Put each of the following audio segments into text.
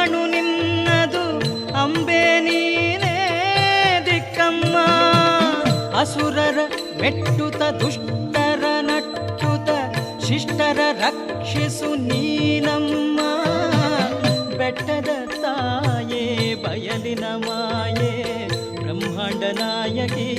ಕಣ್ಣು ನಿನ್ನದು, ಅಂಬೆ ನೀನೇ ದಿಕ್ಕಮ್ಮ. ಅಸುರರ ಮೆಟ್ಟುತ, ದುಷ್ಟರ ನಟ್ಟುತ, ಶಿಷ್ಟರ ರಕ್ಷಿಸು ನೀನಮ್ಮ. ಬೆಟ್ಟದ ತಾಯೇ, ಬಯಲಿನ ಮಾಯೇ, ಬ್ರಹ್ಮಾಂಡ ನಾಯಕಿ.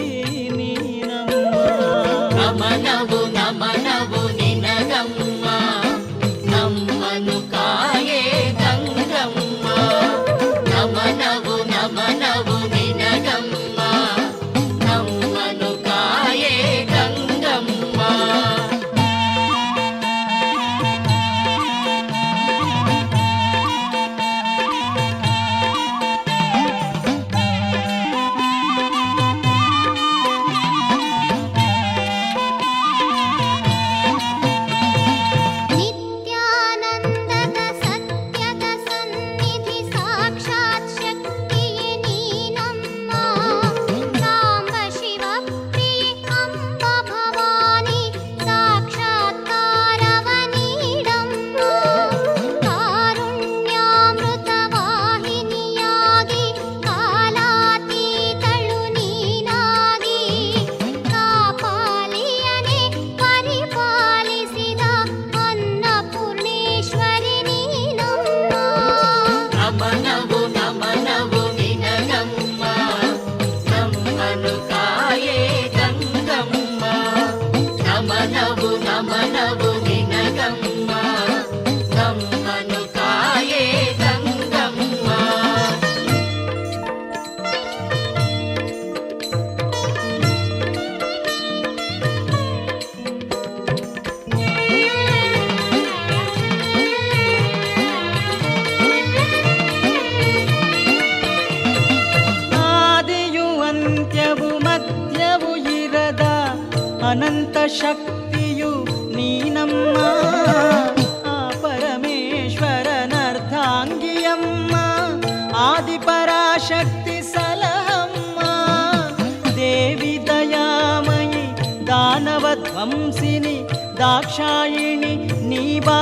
time. to అనంత శక్తియు నీనమ్మ ఆ పరమేశ్వరనర్ధాంగియమ్మ ఆది పరాశక్తి సలహమ్మ దేవి దయామయి దానవధ్వంసిని దాక్షాయిణి నీవా